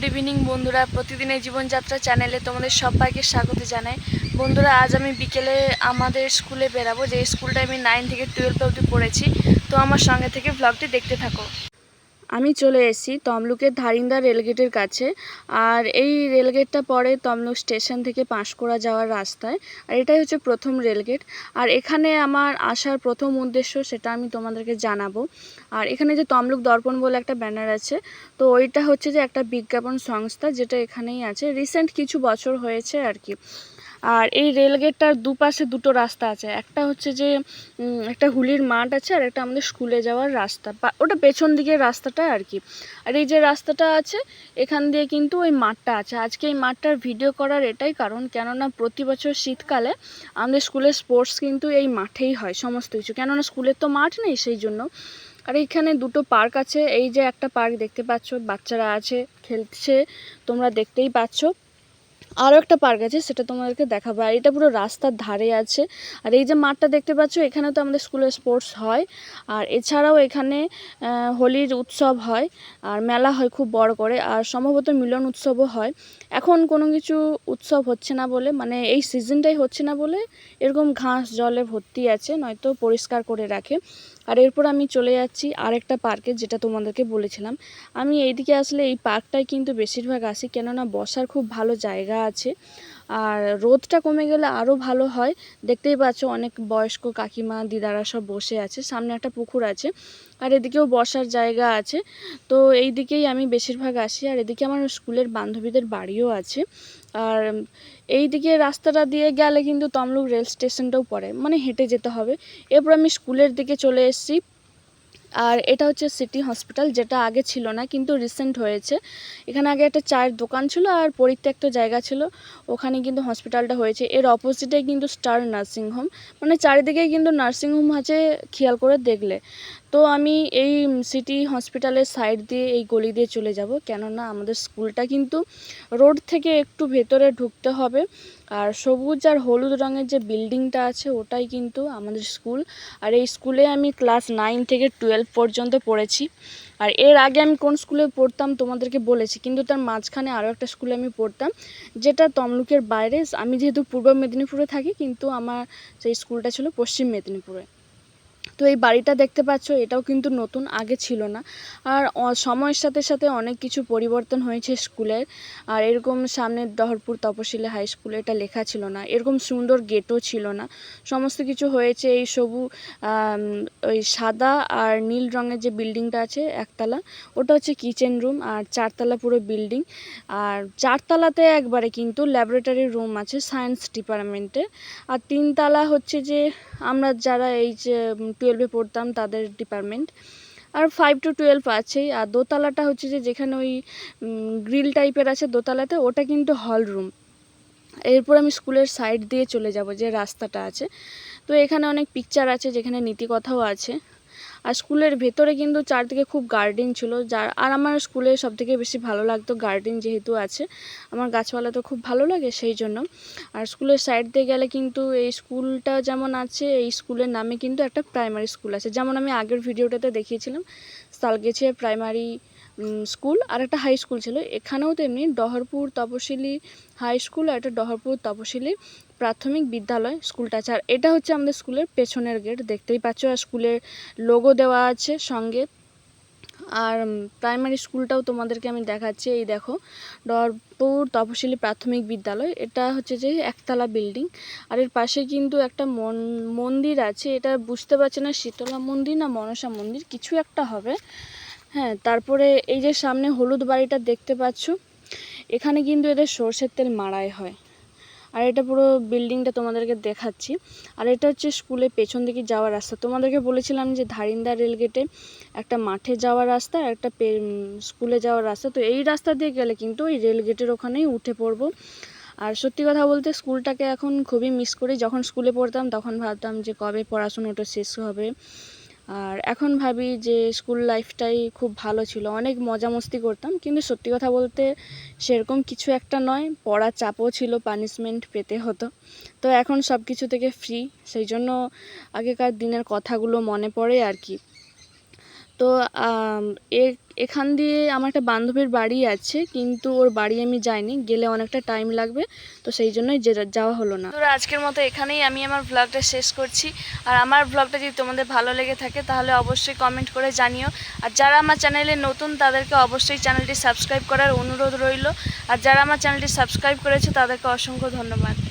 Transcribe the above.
Good evening বন্ধুরা। প্রতিদিনের জীবনযাত্রা চ্যানেলে তোমাদের সবাইকে স্বাগত জানাই। বন্ধুরা, আজ আমি বিকেলে আমাদের স্কুলে বেরাবো যে স্কুলটা আমি নাইন থেকে টুয়েলভ অবধি পড়েছি। তো আমার সঙ্গে থেকে ব্লগটি দেখতে থাকো। আমি চলে এসেছি তমলুকের ধারিন্দা রেলগেটের কাছে। আর এই রেলগেটটা পড়ে তমলুক স্টেশন থেকে পাঁশকুড়া যাওয়ার রাস্তায়। আর এটাই হচ্ছে প্রথম রেলগেট। আর এখানে আমার আসার প্রথম উদ্দেশ্য সেটা আমি তোমাদেরকে জানাব। আর এখানে যে তমলুক দর্পণ বলে একটা ব্যানার আছে, তো ওইটা হচ্ছে যে একটা বিজ্ঞাপন সংস্থা যেটা এখানেই আছে। রিসেন্ট কিছু বছর হয়েছে আর কি। আর এই রেলগেটটার দুপাশে দুটো রাস্তা আছে। একটা হচ্ছে যে একটা হুলির মাঠ আছে আর একটা আমাদের স্কুলে যাওয়ার রাস্তা। ওটা পেছন দিকের রাস্তাটা আর কি। আর এই যে রাস্তাটা আছে, এখান দিয়ে কিন্তু ওই মাঠটা আছে। আজকে এই মাঠটার ভিডিও করার এটাই কারণ, কেননা প্রতি বছর শীতকালে আমাদের স্কুলের স্পোর্টস কিন্তু এই মাঠেই হয়, সমস্ত কিছু। কেননা স্কুলের তো মাঠ নেই সেই জন্য। আর এইখানে দুটো পার্ক আছে। এই যে একটা পার্ক দেখতে পাচ্ছ, বাচ্চারা আছে, খেলছে, তোমরা দেখতেই পাচ্ছ। আরও একটা পার্ক আছে, সেটা তোমাদেরকে দেখাবো। আর এটা পুরো রাস্তার ধারে আছে। আর এই যে মাঠটা দেখতে পাচ্ছ এখানে তো আমাদের স্কুলে স্পোর্টস হয়। আর এছাড়াও এখানে হোলির উৎসব হয়, আর মেলা হয় খুব বড় করে। আর সম্ভবত মিলন উৎসবও হয়। এখন কোনো কিছু উৎসব হচ্ছে না বলে মানে এই সিজনটাই হচ্ছে না বলে, এরকম ঘাস জলে ভর্তি আছে, নয়তো পরিষ্কার করে রাখে। আর এরপর আমি চলে যাচ্ছি আরেকটা পার্কে, যেটা তোমাদেরকে বলেছিলাম। আমি এইদিকে আসলে এই পার্কটায় কিন্তু বেশিরভাগ আসি, কেননা বসার খুব ভালো জায়গা আছে। আর রোদটা কমে গেলে আরও ভালো হয়। দেখতেই পাচ্ছ অনেক বয়স্ক কাকিমা, দিদারা সব বসে আছে। সামনে একটা পুকুর আছে আর এদিকেও বসার জায়গা আছে। তো এই দিকেই আমি বেশিরভাগ আসি আর এদিকে আমার স্কুলের বান্ধবীদের বাড়িও আছে। আর এই দিকে রাস্তাটা দিয়ে গেলে কিন্তু তমলুক রেল স্টেশনটাও পড়ে। মানে হেঁটে যেতে হবে। এরপর আমি স্কুলের দিকে চলে এসেছি। আর এটা হচ্ছে সিটি হসপিটাল, যেটা আগে ছিল না, কিন্তু রিসেন্ট হয়েছে। এখানে আগে একটা চায়ের দোকান ছিল আর পরিত্যক্ত জায়গা ছিল। ওখানে কিন্তু হসপিটালটা হয়েছে। এর অপোজিটে কিন্তু স্টার নার্সিং হোম মানে চারিদিকেই কিন্তু নার্সিং হোম আছে, খেয়াল করে দেখলে। তো আমি এই সিটি হসপিটালের সাইড দিয়ে, এই গলি দিয়ে চলে যাব। কেননা আমাদের স্কুলটা কিন্তু রোড থেকে একটু ভেতরে ঢুকতে হবে। আর সবুজ আর হলুদ রঙের যে বিল্ডিংটা আছে, ওটাই কিন্তু আমাদের স্কুল আর এই স্কুলে আমি ক্লাস নাইন থেকে টুয়েলভ পর্যন্ত পড়েছি। আর এর আগে আমি কোন স্কুলে পড়তাম তোমাদেরকে বলেছি, কিন্তু তার মাঝখানে আরও একটা স্কুলে আমি পড়তাম, যেটা তমলুকের বাইরে। আমি যেহেতু পূর্ব মেদিনীপুরে থাকি, কিন্তু আমার সেই স্কুলটা ছিল পশ্চিম মেদিনীপুরে। তো এই বাড়িটা দেখতে পাচ্ছ, এটাও কিন্তু নতুন, আগে ছিল না। আর সময়ের সাথে সাথে অনেক কিছু পরিবর্তন হয়েছে স্কুলের আর এরকম সামনে দহরপুর তপশিলি হাই স্কুলে এটা লেখা ছিল না। এরকম সুন্দর গেটও ছিল না। সমস্ত কিছু হয়েছে, এই সবু ওই সাদা আর নীল রঙের যে বিল্ডিংটা আছে, একতলা, ওটা হচ্ছে কিচেন রুম আর চারতলা পুরো বিল্ডিং। আর চারতলাতে একবারে কিন্তু ল্যাবরেটরি রুম আছে, সায়েন্স ডিপার্টমেন্টে। আর তিনতলা হচ্ছে যে, আমরা যারা এই যে টুয়েলভে পড়তাম তাদের ডিপার্টমেন্ট আর ফাইভ টু টুয়েলভ আছেই। আর দোতলাটা হচ্ছে যে যেখানে ওই গ্রিল টাইপের আছে দোতলাতে, ওটা কিন্তু হল রুম এরপর আমি স্কুলের সাইড দিয়ে চলে যাব যে রাস্তাটা আছে। তো এখানে অনেক পিকচার আছে যেখানে নীতিকথাও আছে। আর স্কুলের ভেতরে কিন্তু চারদিকে খুব গার্ডেন ছিল, যার, আর আমার স্কুলে সবথেকে বেশি ভালো লাগতো গার্ডেন যেহেতু আছে, আমার গাছপালা তো খুব ভালো লাগে সেই জন্য। আর স্কুলের সাইড দিয়ে গেলে কিন্তু এই স্কুলটা যেমন আছে, এই স্কুলের নামে কিন্তু একটা প্রাইমারি স্কুল আছে। যেমন আমি আগের ভিডিওটাতে দেখিয়েছিলাম, সালগেছিয়া প্রাইমারি স্কুল আর একটা হাই স্কুল ছিল। এখানেও তেমনি ডহরপুর তপশিলি হাই স্কুল আর একটা ডহরপুর তপশিলি প্রাথমিক বিদ্যালয় স্কুলটা আছে। আর এটা হচ্ছে আমাদের স্কুলের পেছনের গেট দেখতেই পাচ্ছ। আর স্কুলের লোগো দেওয়া আছে সঙ্গে। আর প্রাইমারি স্কুলটাও তোমাদেরকে আমি দেখাচ্ছি। এই দেখো ডরপুর তপশিলি প্রাথমিক বিদ্যালয়। এটা হচ্ছে যে একতলা বিল্ডিং আর এর পাশে কিন্তু একটা মন, মন্দির আছে। এটা বুঝতে পারছি না, শীতলা মন্দির না মনসা মন্দির, কিছু একটা হবে। হ্যাঁ তারপরে এই যে সামনে হলুদ বাড়িটা দেখতে পাচ্ছ, এখানে কিন্তু এদের সর্ষের তেল মাড়াই হয়। আর এটা পুরো বিল্ডিংটা তোমাদেরকে দেখাচ্ছি। আর এটা হচ্ছে স্কুলে পেছন দিকে যাওয়ার রাস্তা। তোমাদেরকে বলেছিলাম যে ধারিন্দা রেলগেটে একটা মাঠে যাওয়ার রাস্তা একটা স্কুলে যাওয়ার রাস্তা। তো এই রাস্তা দিয়ে গেলে কিন্তু ওই রেলগেটের ওখানেই উঠে পড়ব। আর সত্যি কথা বলতে স্কুলটাকে এখন খুবই মিস করি। যখন স্কুলে পড়তাম তখন ভাবতাম যে কবে পড়াশুনোটা শেষ হবে। আর এখন ভাবি যে স্কুল লাইফটাই খুব ভালো ছিল। অনেক মজা মস্তি করতাম, কিন্তু সত্যি কথা বলতে সেরকম কিছু একটা নয় পড়া চাপও ছিল পানিশমেন্ট পেতে হতো। তো এখন সব কিছু থেকে ফ্রি সেই জন্য আগেকার দিনের কথাগুলো মনে পড়ে আর কি। তো আম, এ- এখান দিয়ে আমার একটা বান্ধবীর বাড়ি আছে কিন্তু ওর বাড়ি আমি যাইনি গেলে অনেকটা টাইম লাগবে তো সেই জন্যই যে- যাওয়া হলো না। তো আজকের মতো এখানেই আমি আমার ব্লগটা শেষ করছি। আর আমার ব্লগটা যদি তোমাদের ভালো লেগে থাকে তাহলে অবশ্যই কমেন্ট করে জানিও। আর যারা আমার চ্যানেলে নতুন তাদেরকে অবশ্যই চ্যানেলটি সাবস্ক্রাইব করার অনুরোধ রইল। আর যারা আমার চ্যানেলটি সাবস্ক্রাইব করেছে তাদেরকে অসংখ্য ধন্যবাদ।